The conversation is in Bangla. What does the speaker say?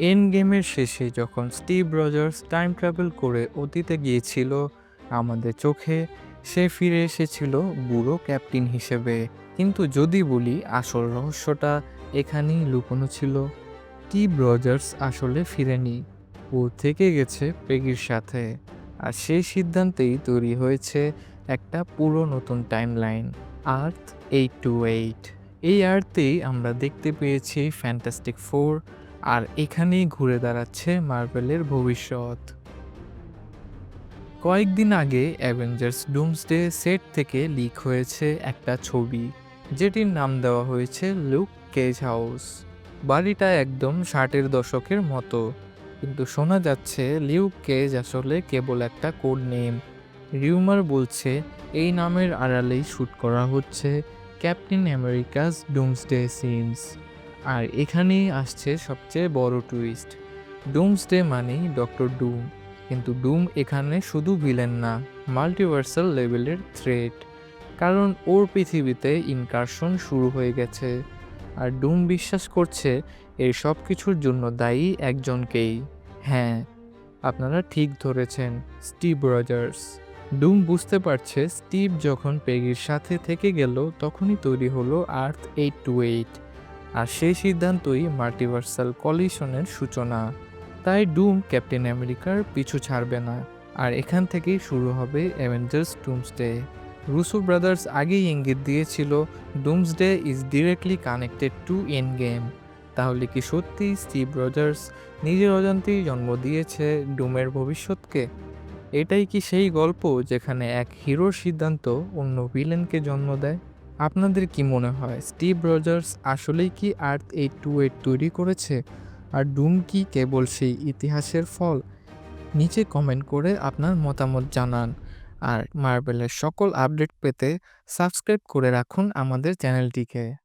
এন্ড গেমের শেষে যখন স্টিভ রজার্স টাইম ট্রাভেল করে অতীতে গিয়েছিল আমাদের চোখে, সে ফিরে এসেছিল বুড়ো ক্যাপ্টেন হিসেবে। কিন্তু যদি বলি, আসল রহস্যটা এখানেই লুকোনো ছিল। স্টিভ রজার্স আসলে ফিরেনি, ও থেকে গেছে পেগির সাথে। আর সেই সিদ্ধান্তেই তৈরি হয়েছে একটা পুরো নতুন timeline earth eight two eight এই আর্থেই আমরা দেখতে পেয়েছি ফ্যান্টাস্টিক ফোর আর এখানেই ঘুরে দাঁড়াচ্ছে মার্বেলের ভবিষ্যৎ। কয়েকদিন আগে অ্যাভেঞ্জার্স ডুমসডে সেট থেকে লিক হয়েছে একটা ছবি, যেটির নাম দেওয়া হয়েছে লুক কেজ হাউস। বাড়িটা একদম ষাটের দশকের মতো, কিন্তু শোনা যাচ্ছে লিউক কেজ আসলে কেবল একটা কোড নেম। রিউমার বলছে, এই নামের আড়ালেই শ্যুট করা হচ্ছে ক্যাপ্টেন আমেরিকাস ডুমসডে সিনস আর এখানেই আসছে সবচেয়ে বড় টুইস্ট ডুমসডে মানেই ডক্টর ডুম কিন্তু ডুম এখানে শুধু ভিলেন না মাল্টিভার্সাল লেভেলের থ্রেট কারণ ওর পৃথিবীতে ইনকারশন শুরু হয়ে গেছে, আর ডুম বিশ্বাস করছে এই সব কিছুর জন্য দায়ী একজনকেই। হ্যাঁ আপনারা ঠিক ধরেছেন স্টিভ রজার্স ডুম বুঝতে পারছে স্টিভ যখন পেগির সাথে থেকে গেল, তখনই তৈরি হলো আর্থ এইট টু এইট আর সেই সিদ্ধান্তই মাল্টিভার্সাল কলিশনের সূচনা। তাই ডুম ক্যাপ্টেন আমেরিকার পিছু ছাড়বে না। আর এখান থেকেই শুরু হবে অ্যাভেঞ্জার্স ডুমসডে। রুসো ব্রাদার্স আগেই ইঙ্গিত দিয়েছিল, Doomsday is directly connected to Endgame তাহলে কি সত্যি স্টিভ রজার্স নিজের অজান্তেই জন্ম দিয়েছে ডুমের ভবিষ্যৎকে? এটাই কি সেই গল্প যেখানে এক হিরোর সিদ্ধান্ত অন্য ভিলেনকে জন্ম দেয়? আপনাদের কি মনে হয়, স্টিভ রজার্স আসলেই কি আর্থ এই টু এইট তৈরি করেছে? আর ডুম কি কেবল সেই ইতিহাসের ফল? নিচে কমেন্ট করে আপনার মতামত জানান। আর মার্বেলের সকল আপডেট পেতে সাবস্ক্রাইব করে রাখুন আমাদের চ্যানেলটিকে।